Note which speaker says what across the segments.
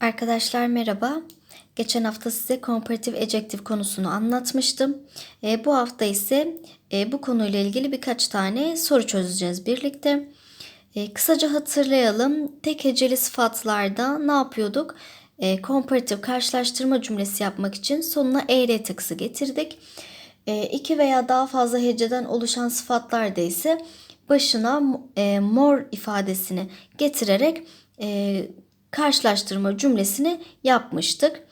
Speaker 1: Arkadaşlar merhaba. Geçen hafta size komparatif ejective konusunu anlatmıştım. E, bu hafta ise e, bu konuyla ilgili birkaç tane soru çözeceğiz birlikte. E, kısaca hatırlayalım. Tek heceli sıfatlarda ne yapıyorduk? E, komparatif karşılaştırma cümlesi yapmak için sonuna er takısı getirdik. E, iki veya daha fazla heceden oluşan sıfatlarda ise başına e, more ifadesini getirerek e, karşılaştırma cümlesini yapmıştık.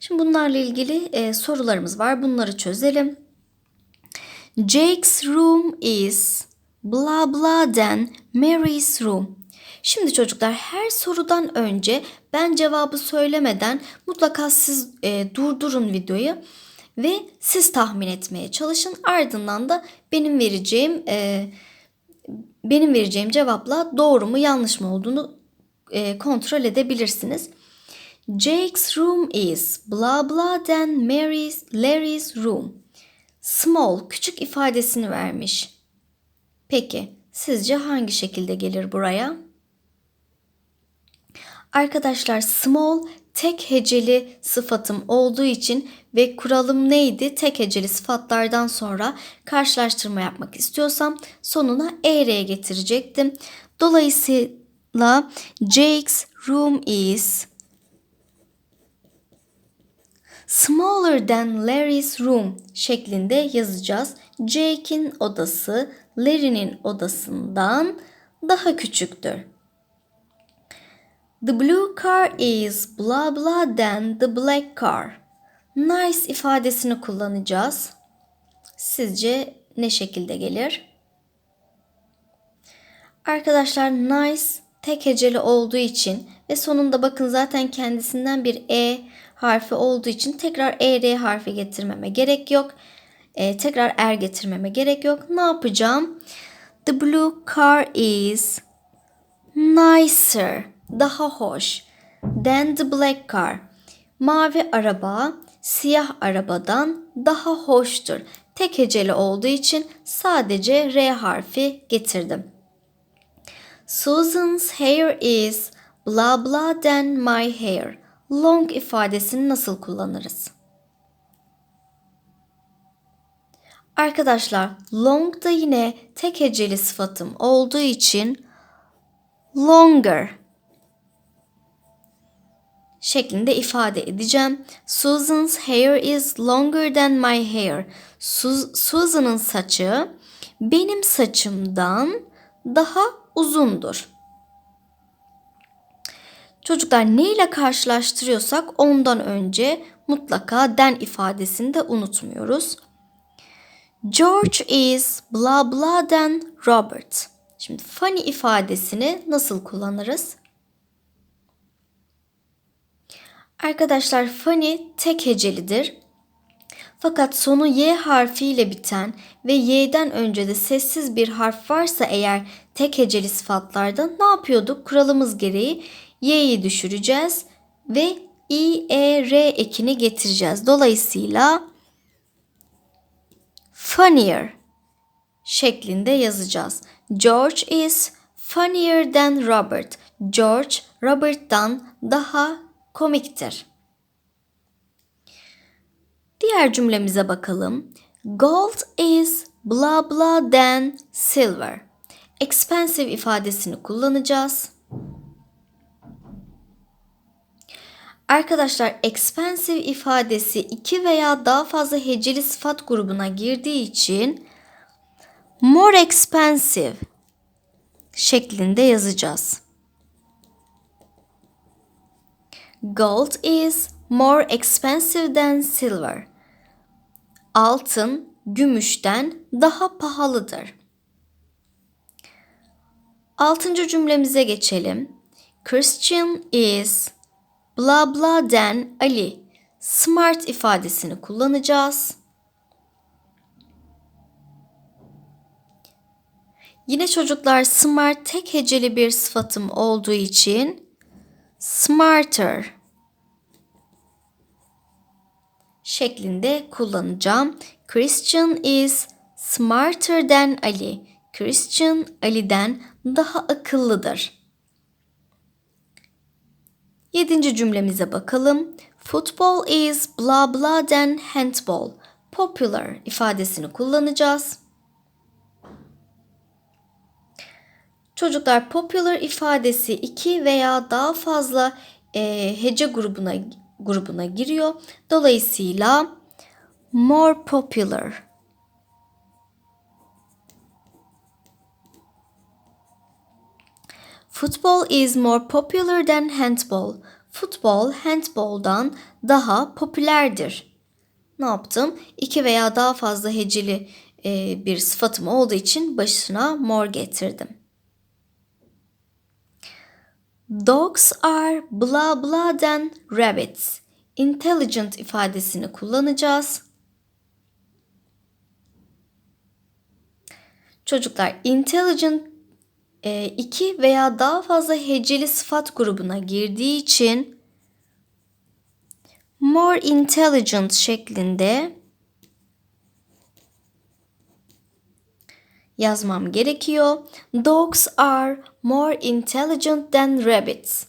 Speaker 1: Şimdi bunlarla ilgili e, sorularımız var. Bunları çözelim. Jake's room is blah blah than Mary's room. Şimdi çocuklar her sorudan önce ben cevabı söylemeden mutlaka siz e, durdurun videoyu ve siz tahmin etmeye çalışın. Ardından da benim vereceğim e, benim vereceğim cevapla doğru mu yanlış mı olduğunu e, kontrol edebilirsiniz. Jake's room is blah blah than Mary's, Larry's room. Small küçük ifadesini vermiş. Peki sizce hangi şekilde gelir buraya? Arkadaşlar small tek heceli sıfatım olduğu için ve kuralım neydi? Tek heceli sıfatlardan sonra karşılaştırma yapmak istiyorsam sonuna er'e getirecektim. Dolayısıyla Jake's room is smaller than Larry's room şeklinde yazacağız. Jake'in odası Larry'nin odasından daha küçüktür. The blue car is blah blah than the black car. Nice ifadesini kullanacağız. Sizce ne şekilde gelir? Arkadaşlar nice tek heceli olduğu için ve sonunda bakın zaten kendisinden bir e harfi olduğu için tekrar er harfi getirmeme gerek yok. E, tekrar er getirmeme gerek yok. Ne yapacağım? The blue car is nicer. Daha hoş. Than the black car. Mavi araba siyah arabadan daha hoştur. Tek heceli olduğu için sadece R harfi getirdim. Susan's hair is blah blah than my hair. Long ifadesini nasıl kullanırız? Arkadaşlar long da yine tek heceli sıfatım olduğu için longer şeklinde ifade edeceğim. Susan's hair is longer than my hair. Su Susan'ın saçı benim saçımdan daha uzundur. Çocuklar ne ile karşılaştırıyorsak ondan önce mutlaka den ifadesini de unutmuyoruz. George is blah blah than Robert. Şimdi funny ifadesini nasıl kullanırız? Arkadaşlar funny tek hecelidir. Fakat sonu y harfiyle biten ve y'den önce de sessiz bir harf varsa eğer tek heceli sıfatlarda ne yapıyorduk? Kuralımız gereği y'yi düşüreceğiz ve i, e, r ekini getireceğiz. Dolayısıyla funnier şeklinde yazacağız. George is funnier than Robert. George Robert'tan daha komiktir. Diğer cümlemize bakalım. Gold is blah blah than silver. Expensive ifadesini kullanacağız. Arkadaşlar expensive ifadesi iki veya daha fazla heceli sıfat grubuna girdiği için more expensive şeklinde yazacağız. Gold is more expensive than silver. Altın gümüşten daha pahalıdır. Altıncı cümlemize geçelim. Christian is blah blah than Ali. Smart ifadesini kullanacağız. Yine çocuklar smart tek heceli bir sıfatım olduğu için smarter şeklinde kullanacağım. Christian is smarter than Ali. Christian Ali'den daha akıllıdır. Yedinci cümlemize bakalım. Football is blah blah than handball. Popular ifadesini kullanacağız. Çocuklar popular ifadesi iki veya daha fazla e, hece grubuna grubuna giriyor. Dolayısıyla more popular Football is more popular than handball. Futbol handball'dan daha popülerdir. Ne yaptım? İki veya daha fazla heceli e, bir sıfatım olduğu için başına more getirdim. Dogs are blah blah than rabbits. Intelligent ifadesini kullanacağız. Çocuklar intelligent e, iki veya daha fazla heceli sıfat grubuna girdiği için more intelligent şeklinde yazmam gerekiyor. Dogs are more intelligent than rabbits.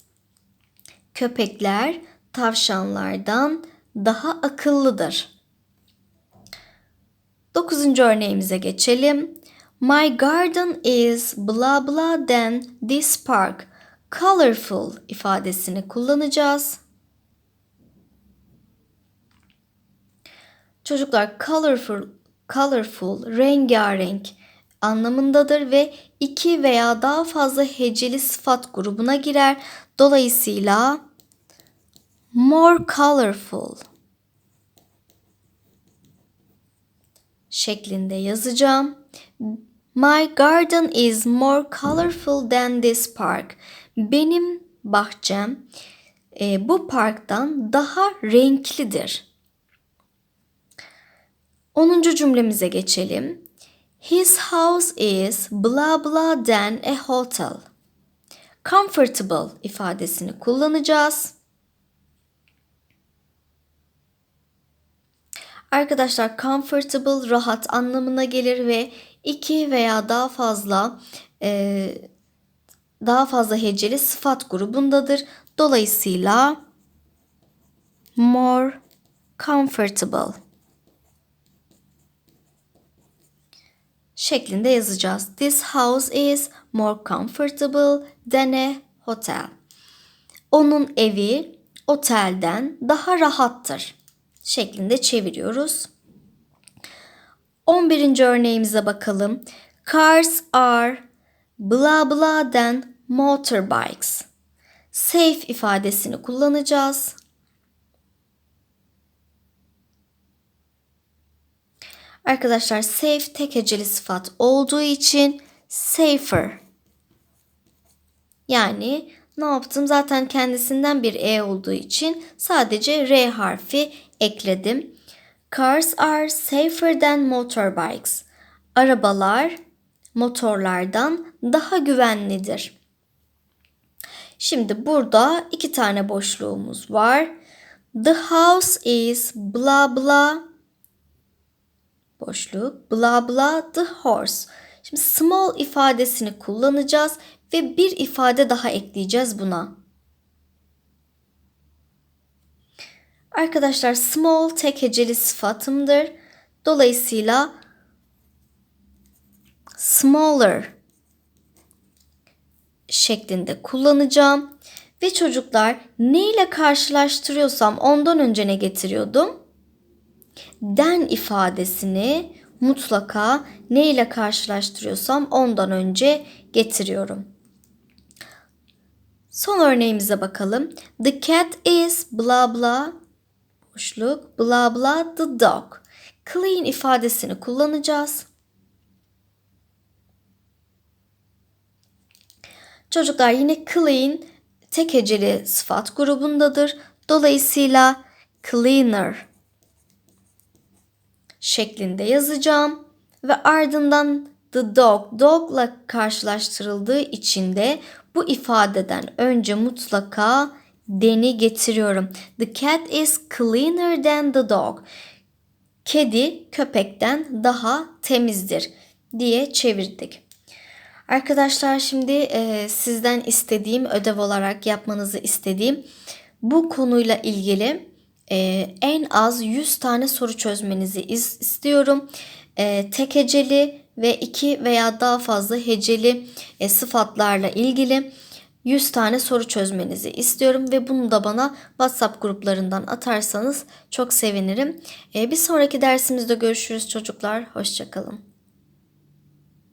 Speaker 1: Köpekler tavşanlardan daha akıllıdır. Dokuzuncu örneğimize geçelim. My garden is blah blah than this park. Colorful ifadesini kullanacağız. Çocuklar colorful, colorful, rengarenk anlamındadır ve iki veya daha fazla heceli sıfat grubuna girer. Dolayısıyla more colorful şeklinde yazacağım. My garden is more colorful than this park. Benim bahçem e, bu parktan daha renklidir. 10. cümlemize geçelim. His house is blah blah than a hotel. Comfortable ifadesini kullanacağız. Arkadaşlar comfortable rahat anlamına gelir ve iki veya daha fazla e, daha fazla heceli sıfat grubundadır. Dolayısıyla more comfortable şeklinde yazacağız. This house is more comfortable than a hotel. Onun evi otelden daha rahattır şeklinde çeviriyoruz. 11. örneğimize bakalım. Cars are blah blah than motorbikes. Safe ifadesini kullanacağız. Arkadaşlar safe tek heceli sıfat olduğu için safer. Yani ne yaptım? Zaten kendisinden bir e olduğu için sadece r harfi ekledim. Cars are safer than motorbikes. Arabalar motorlardan daha güvenlidir. Şimdi burada iki tane boşluğumuz var. The house is blah blah boşluk blah blah the horse. Şimdi small ifadesini kullanacağız ve bir ifade daha ekleyeceğiz buna. Arkadaşlar small tek heceli sıfatımdır. Dolayısıyla smaller şeklinde kullanacağım. Ve çocuklar ne ile karşılaştırıyorsam ondan önce ne getiriyordum? Den ifadesini mutlaka ne ile karşılaştırıyorsam ondan önce getiriyorum. Son örneğimize bakalım. The cat is blah blah boşluk blah blah the dog. Clean ifadesini kullanacağız. Çocuklar yine clean tek heceli sıfat grubundadır. Dolayısıyla cleaner şeklinde yazacağım ve ardından the dog dog'la karşılaştırıldığı için de bu ifadeden önce mutlaka deni getiriyorum. The cat is cleaner than the dog. Kedi köpekten daha temizdir diye çevirdik. Arkadaşlar şimdi e, sizden istediğim ödev olarak yapmanızı istediğim bu konuyla ilgili e, en az 100 tane soru çözmenizi is- istiyorum. E, tek heceli ve iki veya daha fazla heceli e, sıfatlarla ilgili 100 tane soru çözmenizi istiyorum ve bunu da bana WhatsApp gruplarından atarsanız çok sevinirim. E, bir sonraki dersimizde görüşürüz çocuklar. Hoşçakalın.